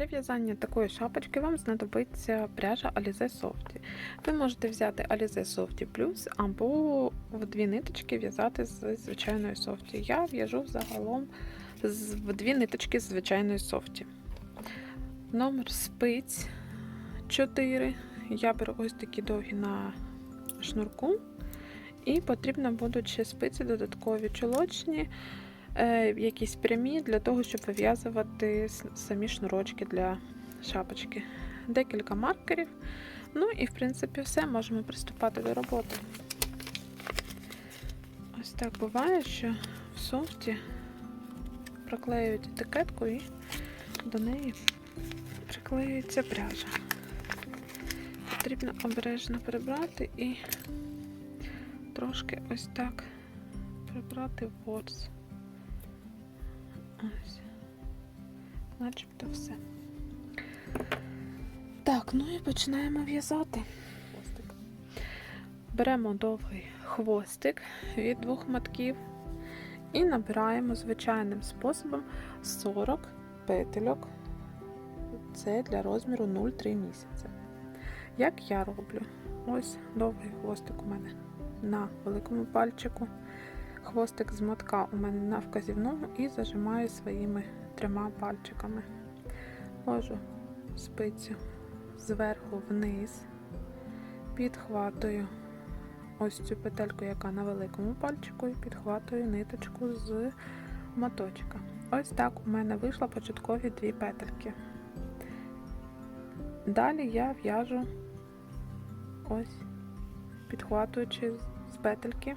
Для в'язання такої шапочки вам знадобиться пряжа Alize Softy. Ви можете взяти Alize Softy Plus або в дві ниточки в'язати з звичайної Softy. Я в'яжу загалом в дві ниточки з звичайної Softy. Номер спиць 4. Я беру ось такі довгі на шнурку. І потрібно будуть ще спиці додаткові чолочні, якісь прямі для того, щоб вив'язувати самі шнурочки для шапочки. Декілька маркерів. Ну і в принципі все, можемо приступати до роботи. Ось так буває, що в софті проклеюють етикетку і до неї приклеюється пряжа. Потрібно обережно прибрати і трошки ось так прибрати ворс. Ось. Начебто все. Так, ну і починаємо в'язати. Беремо довгий хвостик від двох матків і набираємо звичайним способом 40 петельок. Це для розміру 0,3 місяця. Як я роблю? Ось довгий хвостик у мене на великому пальчику. Хвостик з мотка у мене на вказівному і зажимаю своїми трьома пальчиками. Ложу спицю зверху вниз, підхватую ось цю петельку, яка на великому пальчику, і підхватую ниточку з моточка. Ось так у мене вийшло початкові дві петельки. Далі я в'яжу ось підхватуючи з петельки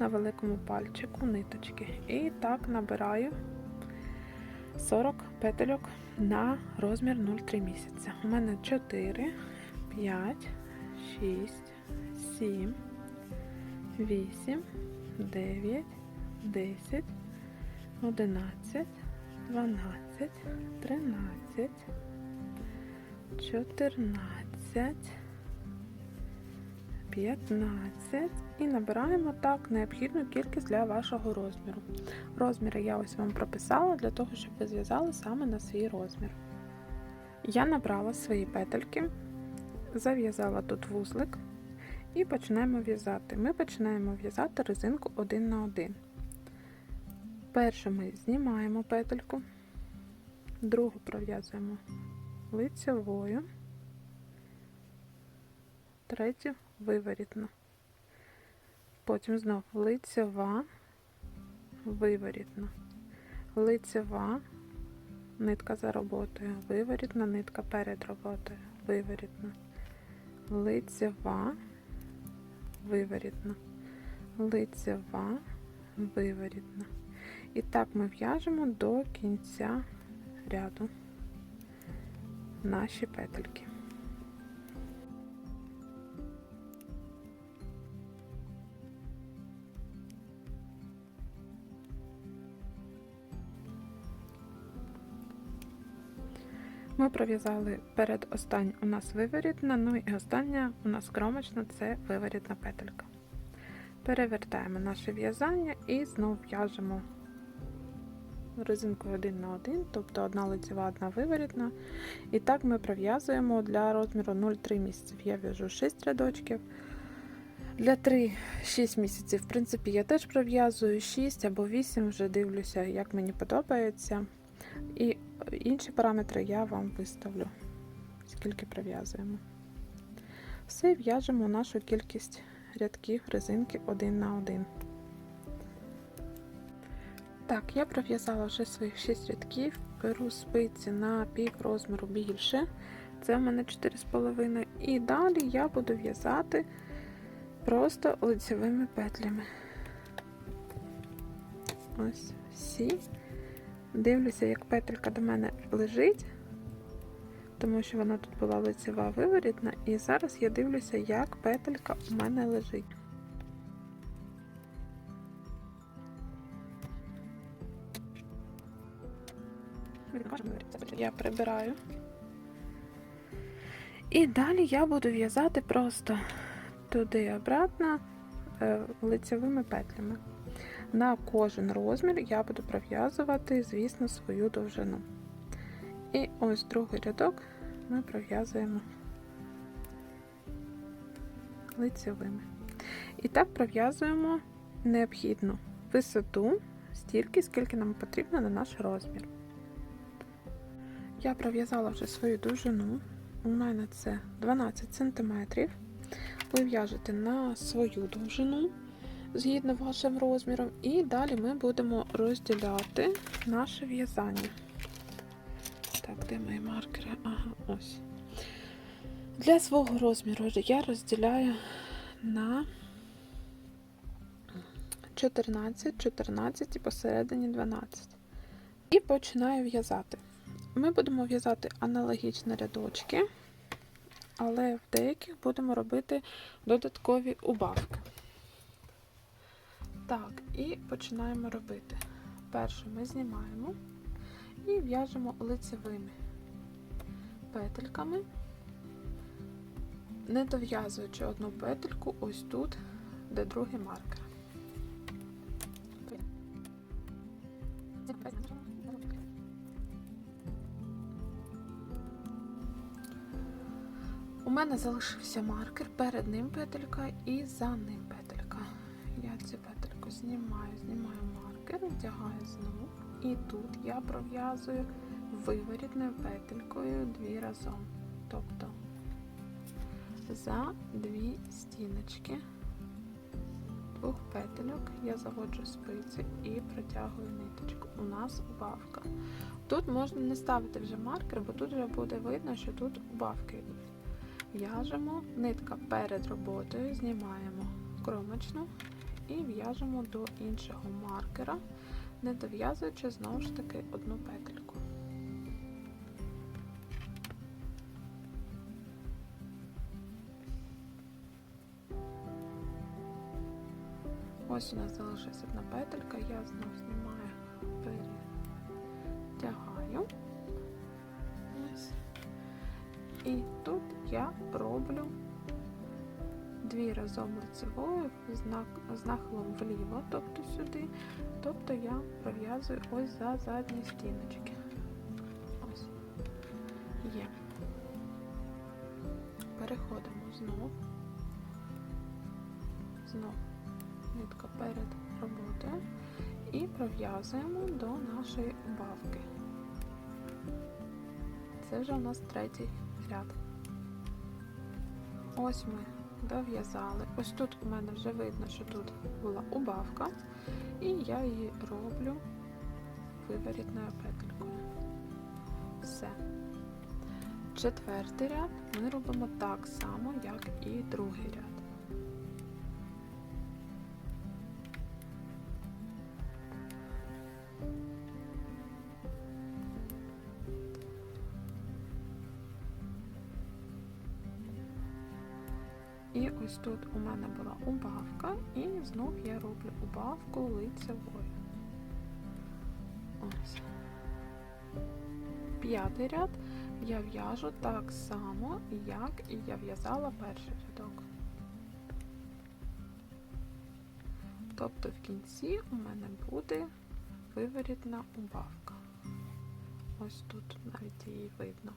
на великому пальчику ниточки. І так набираю 40 петельок на розмір 0,3 місяця. У мене 4, 5, 6, 7, 8, 9, 10, 11, 12, 13, 14, 15 і набираємо так необхідну кількість для вашого розміру. Розміри я ось вам прописала для того, щоб ви зв'язали саме на свій розмір. Я набрала свої петельки, зав'язала тут вузлик і починаємо в'язати. Ми починаємо в'язати резинку один на один. Першу ми знімаємо петельку, другу пров'язуємо лицевою, третю виворітно. Потім знов лицева, виворітна, лицева, нитка за роботою, виворітна, нитка перед роботою, виворітна, лицева, виворітна, лицева, виворітна. І так ми в'яжемо до кінця ряду наші петельки. Ми пров'язали перед останню у нас виворітна, ну і остання у нас кромочна це виворітна петелька. Перевертаємо наше в'язання і знову в'яжемо резинкою один на один, тобто одна лицева, одна виворітна. І так ми пров'язуємо для розміру 0,3 місяців. Я в'яжу 6 рядочків. Для 3-6 місяців, в принципі, я теж пров'язую 6 або 8, вже дивлюся, як мені подобається. І інші параметри я вам виставлю, скільки пров'язуємо. Все, в'яжемо нашу кількість рядків резинки один на один. Так, я пров'язала вже своїх 6 рядків, беру спиці на пів розміру більше, це в мене 4,5. І далі я буду в'язати просто лицевими петлями. Ось всі. Дивлюся, як петелька до мене лежить, тому що вона тут була лицева виворітна, і зараз я дивлюся, як петелька у мене лежить. Я прибираю. І далі я буду в'язати просто туди обратно е, лицевими петлями. На кожен розмір я буду пров'язувати, звісно, свою довжину. І ось другий рядок ми пров'язуємо лицевими. І так пров'язуємо необхідну висоту стільки, скільки нам потрібно на наш розмір. Я пров'язала вже свою довжину. У мене це 12 см. Ви в'яжете на свою довжину згідно вашим розміром, і далі ми будемо розділяти наше в'язання. Так, де мої маркери? Ага, ось. Для свого розміру я розділяю на 14, 14 і посередині 12. І починаю в'язати. Ми будемо в'язати аналогічні рядочки, але в деяких будемо робити додаткові убавки. Так, і починаємо робити. Перше ми знімаємо і в'яжемо лицевими петельками, не дов'язуючи одну петельку ось тут, де другий маркер. У мене залишився маркер, перед ним петелька і за ним петелька. Знімаю, знімаю маркер, вдягаю знову. І тут я пров'язую виворітною петелькою дві разом. Тобто за дві стіночки двох петельок я заводжу спиці і протягую ниточку. У нас убавка. Тут можна не ставити вже маркер, бо тут вже буде видно, що тут убавки йдуть. В'яжемо, нитка перед роботою, знімаємо кромочну і в'яжемо до іншого маркера, не дов'язуючи знову ж таки одну петельку. Ось у нас залишилась одна петелька, я знову знімаю, перетягаю. Ось. І тут я роблю дві разом лицевою з нахилом вліво, тобто сюди, тобто я пров'язую ось за задні стіночки. Ось. Є. Переходимо знов. Знов нитка перед роботою і пров'язуємо до нашої убавки. Це вже у нас третій ряд. Ось ми дов'язали. Ось тут у мене вже видно, що тут була убавка, і я її роблю виворітною петелькою. Все. Четвертий ряд ми робимо так само, як і другий ряд. Ось тут у мене була убавка, і знов я роблю убавку лицевою. Ось. П'ятий ряд я в'яжу так само, як і я в'язала перший рядок. Тобто в кінці у мене буде виворітна убавка. Ось тут навіть її видно.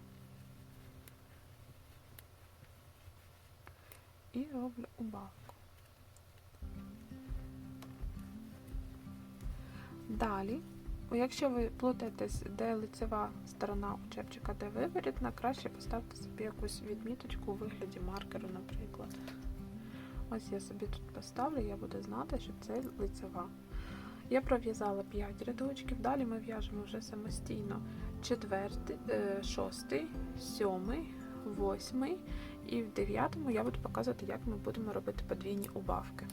І роблю убавку. Далі, якщо ви плутаєтесь, де лицева сторона у чепчика, де виворітна, краще поставте собі якусь відміточку у вигляді маркеру, наприклад. Ось я собі тут поставлю, я буду знати, що це лицева. Я пров'язала 5 рядочків, далі ми в'яжемо вже самостійно четвертий, е, шостий, сьомий, восьмий і в дев'ятому я буду показувати, як ми будемо робити подвійні убавки.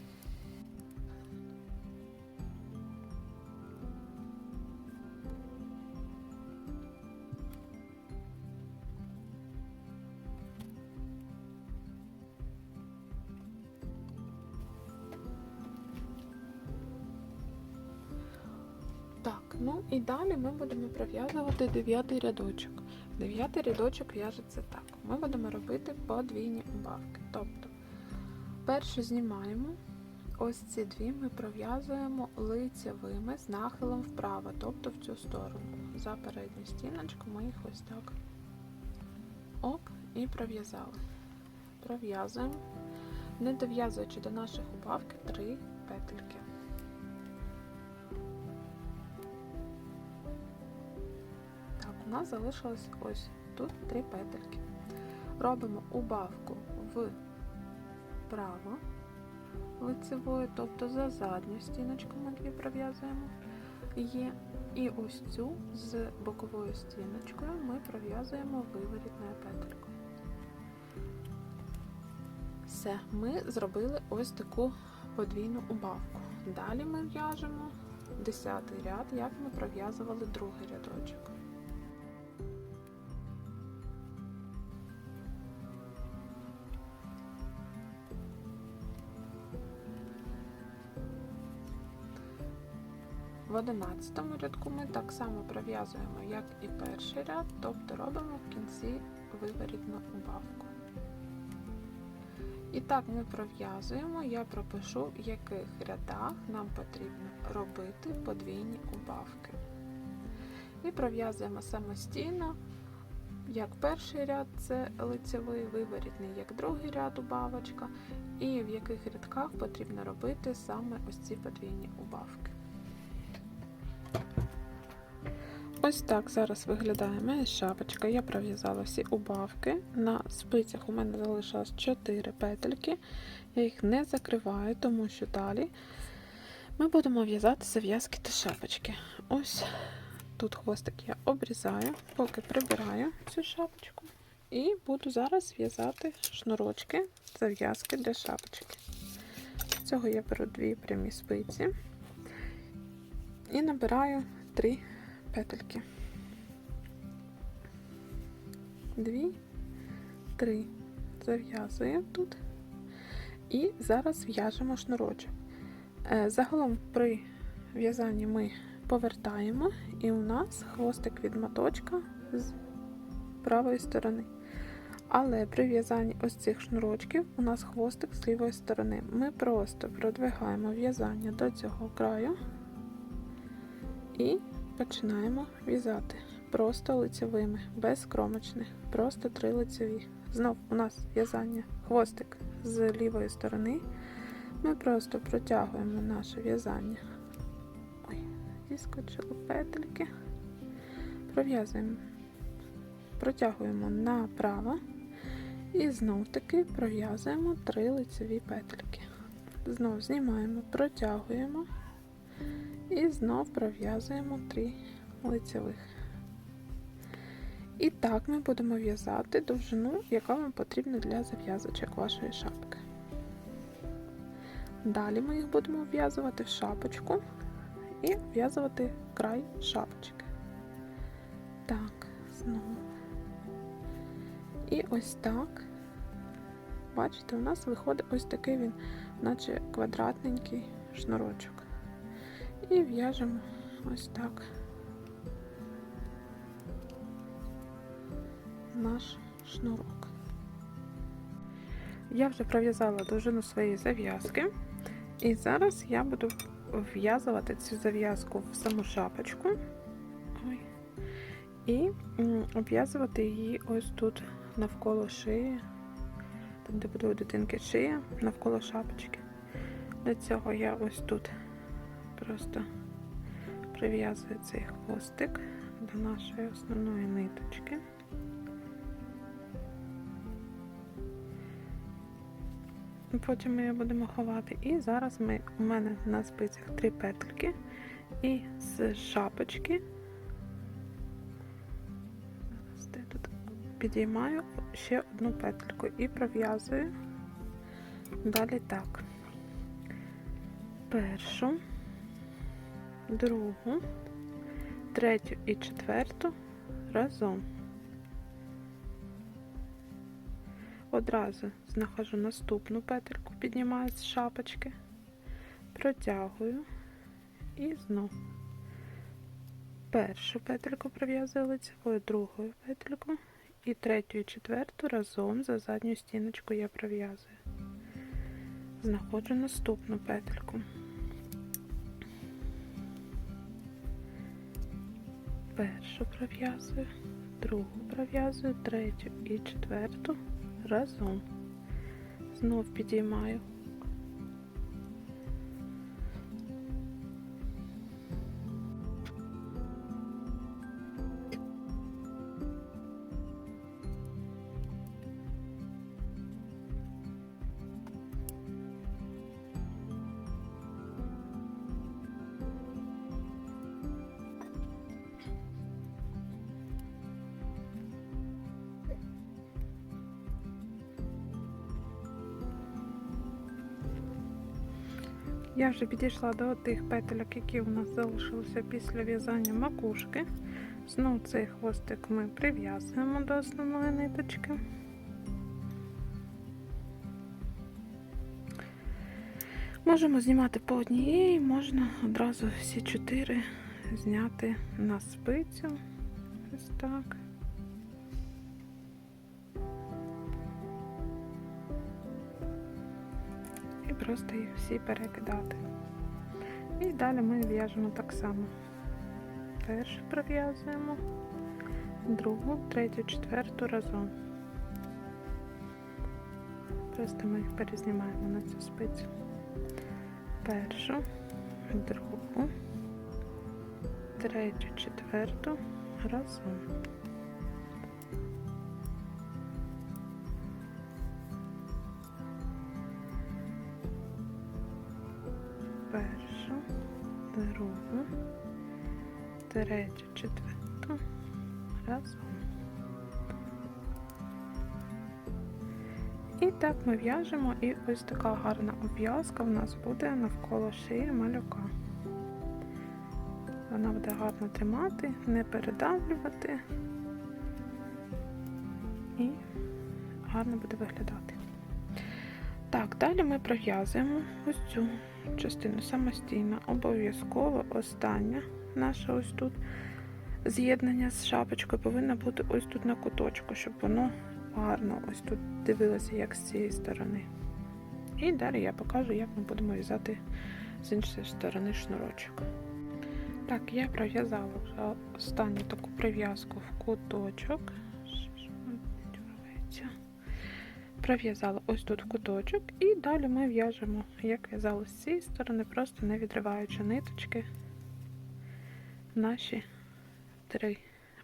Так, ну і далі ми будемо пров'язувати дев'ятий рядочок. Дев'ятий рядочок в'яжеться так. Ми будемо робити подвійні убавки. Тобто, перше знімаємо ось ці дві ми пров'язуємо лицевими з нахилом вправо, тобто в цю сторону. За передню стіночку ми їх ось так оп і пров'язали. Пров'язуємо, не дов'язуючи до наших убавки три петельки. Так, у нас залишилось ось тут три петельки. Робимо убавку вправо лицевою, тобто за задню стіночку ми дві пров'язуємо. Є. І ось цю з боковою стіночкою ми пров'язуємо виворітною петелькою. Все, ми зробили ось таку подвійну убавку. Далі ми в'яжемо 10 ряд, як ми пров'язували другий рядочок. 11 рядку ми так само пров'язуємо, як і перший ряд, тобто робимо в кінці виворітну убавку. І так ми пров'язуємо, я пропишу, в яких рядах нам потрібно робити подвійні убавки. І пров'язуємо самостійно, як перший ряд це лицевий виворітний, як другий ряд убавочка, і в яких рядках потрібно робити саме ось ці подвійні убавки. Ось так зараз виглядає моя шапочка. Я пров'язала всі убавки. На спицях у мене залишилось 4 петельки. Я їх не закриваю, тому що далі ми будемо в'язати зав'язки та шапочки. Ось тут хвостик я обрізаю, поки прибираю цю шапочку. І буду зараз в'язати шнурочки, зав'язки для шапочки. З цього я беру дві прямі спиці і набираю 3 петельки. Дві, три. Зав'язуємо тут. І зараз в'яжемо шнурочок. Е, Загалом при в'язанні ми повертаємо, і у нас хвостик від моточка з правої сторони. Але при в'язанні ось цих шнурочків у нас хвостик з лівої сторони. Ми просто продвигаємо в'язання до цього краю і починаємо в'язати просто лицевими, без кромочних, просто три лицеві. Знов у нас в'язання хвостик з лівої сторони. Ми просто протягуємо наше в'язання. Ой, зіскочили петельки. Пров'язуємо, протягуємо направо і знов таки пров'язуємо три лицеві петельки. Знов знімаємо, протягуємо. І знов пров'язуємо 3 лицевих. І так ми будемо в'язати довжину, яка вам потрібна для зав'язочок вашої шапки. Далі ми їх будемо в'язувати в шапочку і в'язувати край шапочки. Так, знову. І ось так. Бачите, у нас виходить ось такий він, наче квадратненький шнурочок. І в'яжемо ось так наш шнурок. Я вже пров'язала довжину своєї зав'язки, і зараз я буду в'язувати цю зав'язку в саму шапочку Ой. і обв'язувати її ось тут навколо шиї, там, де буде у дитинки шия, навколо шапочки. Для цього я ось тут просто прив'язую цей хвостик до нашої основної ниточки. Потім ми її будемо ховати. І зараз ми, у мене на спицях три петельки і з шапочки. Зараз я тут підіймаю ще одну петельку і пров'язую далі так. Першу, другу, третю і четверту разом. Одразу знаходжу наступну петельку, піднімаю з шапочки, протягую і знов першу петельку пров'язую лицевою, другу петельку і третю і четверту разом за задню стіночку я пров'язую. знаходжу наступну петельку. Першу пров'язую, другу пров'язую, третю і четверту разом. Знов підіймаю. Вже підійшла до тих петельок, які у нас залишилися після в'язання макушки. Знову цей хвостик ми прив'язуємо до основної ниточки. Можемо знімати по однієї, можна одразу всі чотири зняти на спицю. Ось так. І просто їх всі перекидати. І далі ми в'яжемо так само. Першу пров'язуємо, другу, третю, четверту разом. Просто ми їх перезнімаємо на цю спицю. Першу, другу, третю, четверту разом. Другу, третю, четверту разом. І так ми в'яжемо, і ось така гарна обв'язка в нас буде навколо шиї малюка. Вона буде гарно тримати, не передавлювати і гарно буде виглядати. Далі ми пров'язуємо ось цю частину самостійно, обов'язково остання наша ось тут з'єднання з шапочкою повинна бути ось тут на куточку, щоб воно гарно ось тут дивилося, як з цієї сторони. І далі я покажу, як ми будемо в'язати з іншої сторони шнурочок. Так, я пров'язала вже останню таку прив'язку в куточок. Пров'язала ось тут в куточок, і далі ми в'яжемо, як в'язала з цієї сторони, просто не відриваючи ниточки наші три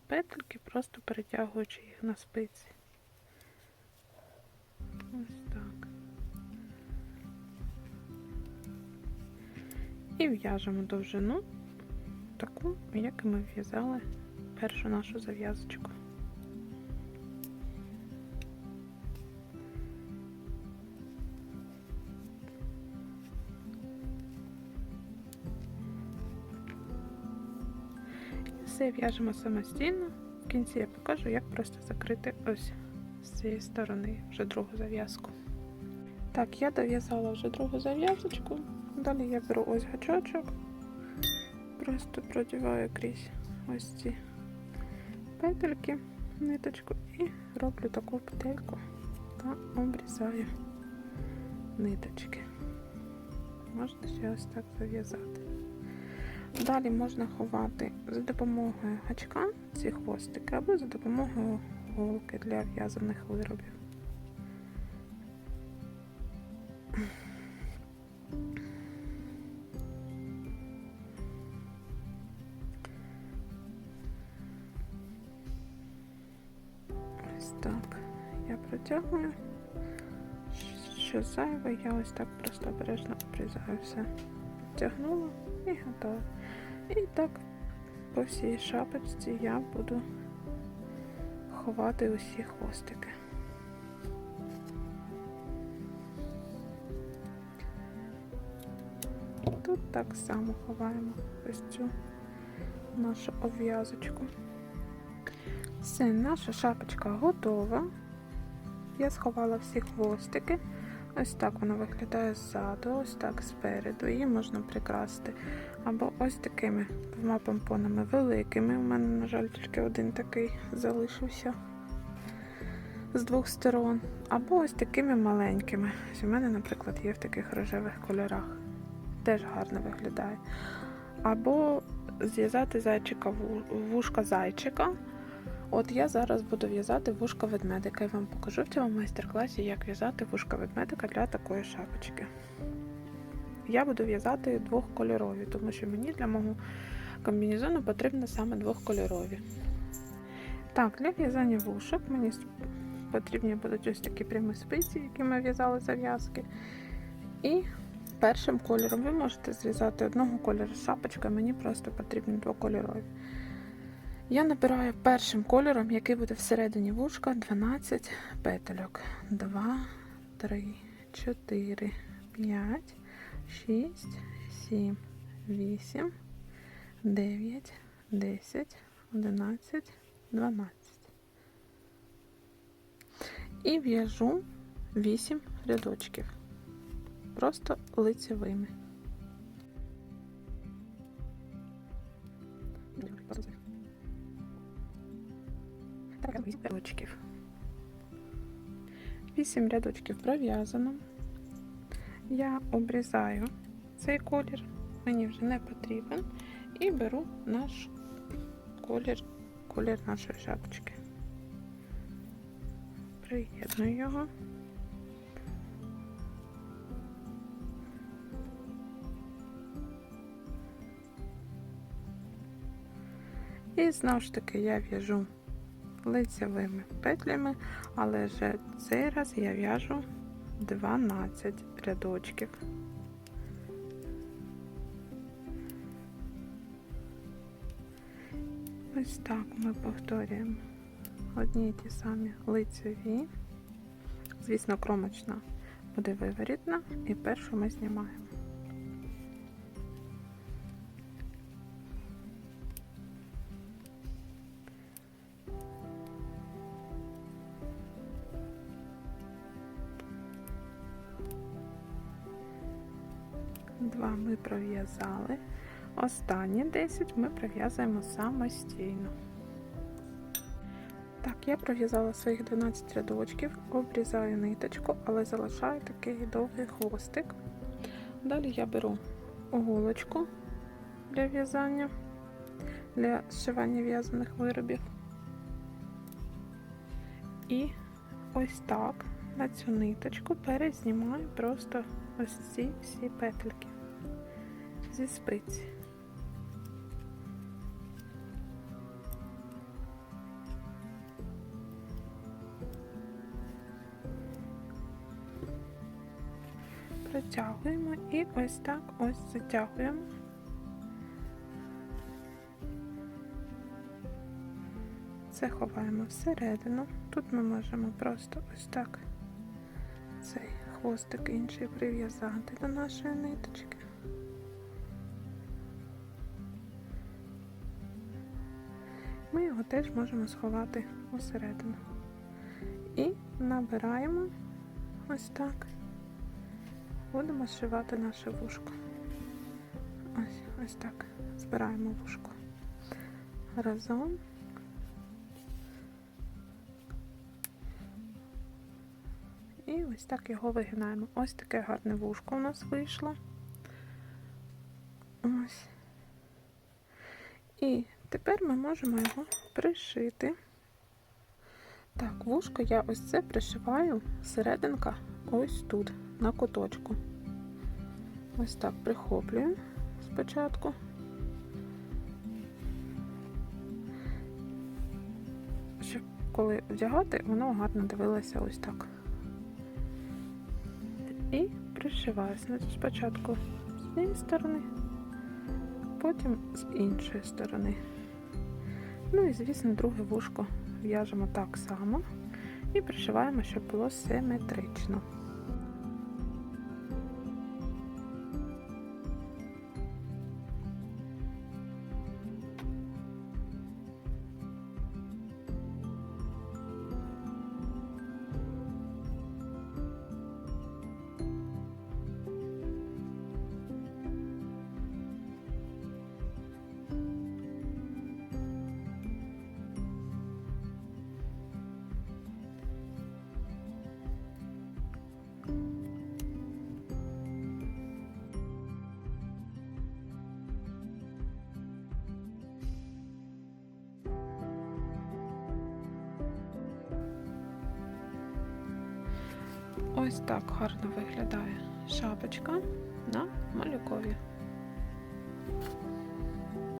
петельки, просто перетягуючи їх на спиці. Ось так. І в'яжемо довжину таку, як ми в'язали першу нашу зав'язочку. Все в'яжемо самостійно. В кінці я покажу, як просто закрити ось з цієї сторони вже другу зав'язку. Так, я дов'язала вже другу зав'язочку. Далі я беру ось гачочок, просто продіваю крізь ось ці петельки, ниточку і роблю таку петельку та обрізаю ниточки. Можна ще ось так зав'язати. Далі можна ховати за допомогою гачка ці хвостики або за допомогою голки для в'язаних виробів. Ось так я протягую. Що зайве, я ось так просто обережно обрізаю все. Тягнула і готово. І так по всій шапочці я буду ховати усі хвостики. Тут так само ховаємо ось цю нашу обв'язочку. Все, наша шапочка готова. Я сховала всі хвостики. Ось так вона виглядає ззаду, ось так спереду. Її можна прикрасити. Або ось такими двома помпонами великими. У мене, на жаль, тільки один такий залишився. з двох сторон, або ось такими маленькими. Ось У мене, наприклад, є в таких рожевих кольорах. Теж гарно виглядає. Або зв'язати зайчика вушка зайчика. От я зараз буду в'язати вушка ведмедика і вам покажу в цьому майстер-класі, як в'язати вушка ведмедика для такої шапочки. Я буду в'язати двохкольорові, тому що мені для мого комбінезону потрібно саме двохкольорові. Так, для в'язання вушок мені потрібні будуть ось такі прямі спиці, які ми в'язали зав'язки. І першим кольором ви можете зв'язати одного кольору шапочка, мені просто потрібні двокольорові. Я набираю першим кольором, який буде всередині вушка, 12 петельок. 2, 3, 4, 5, 6, 7, 8, 9, 10, 11, 12. І в'яжу 8 рядочків. Просто лицевими. 8 рядочків. 8 рядочків пров'язано. Я обрізаю цей колір, мені вже не потрібен, і беру наш колір, колір нашої шапочки. Приєдную його. І знову ж таки я в'яжу лицевими петлями, але вже цей раз я в'яжу 12 рядочків. Ось так ми повторюємо одні й ті самі лицеві. Звісно, кромочна буде виворітна, і першу ми знімаємо. Два ми пров'язали. Останні 10 ми пров'язуємо самостійно. Так, я пров'язала своїх 12 рядочків, обрізаю ниточку, але залишаю такий довгий хвостик. Далі я беру голочку для в'язання, для зшивання в'язаних виробів. І ось так на цю ниточку перезнімаю просто ось ці всі петельки зі спиці. Протягуємо і ось так ось затягуємо. Це ховаємо всередину. Тут ми можемо просто ось так цей хвостик інший прив'язати до нашої ниточки. Його теж можемо сховати усередину. І набираємо ось так. Будемо зшивати наше вушко. Ось, ось так. Збираємо вушко разом. І ось так його вигинаємо. Ось таке гарне вушко у нас вийшло. Ось. І тепер ми можемо його пришити. Так, вушко я ось це пришиваю серединка ось тут, на куточку. Ось так прихоплюю спочатку. Щоб коли вдягати, воно гарно дивилося ось так. І пришиваю спочатку з однієї сторони, потім з іншої сторони. Ну і, звісно, друге вушко в'яжемо так само і пришиваємо, щоб було симетрично. Ось так гарно виглядає шапочка на малюкові.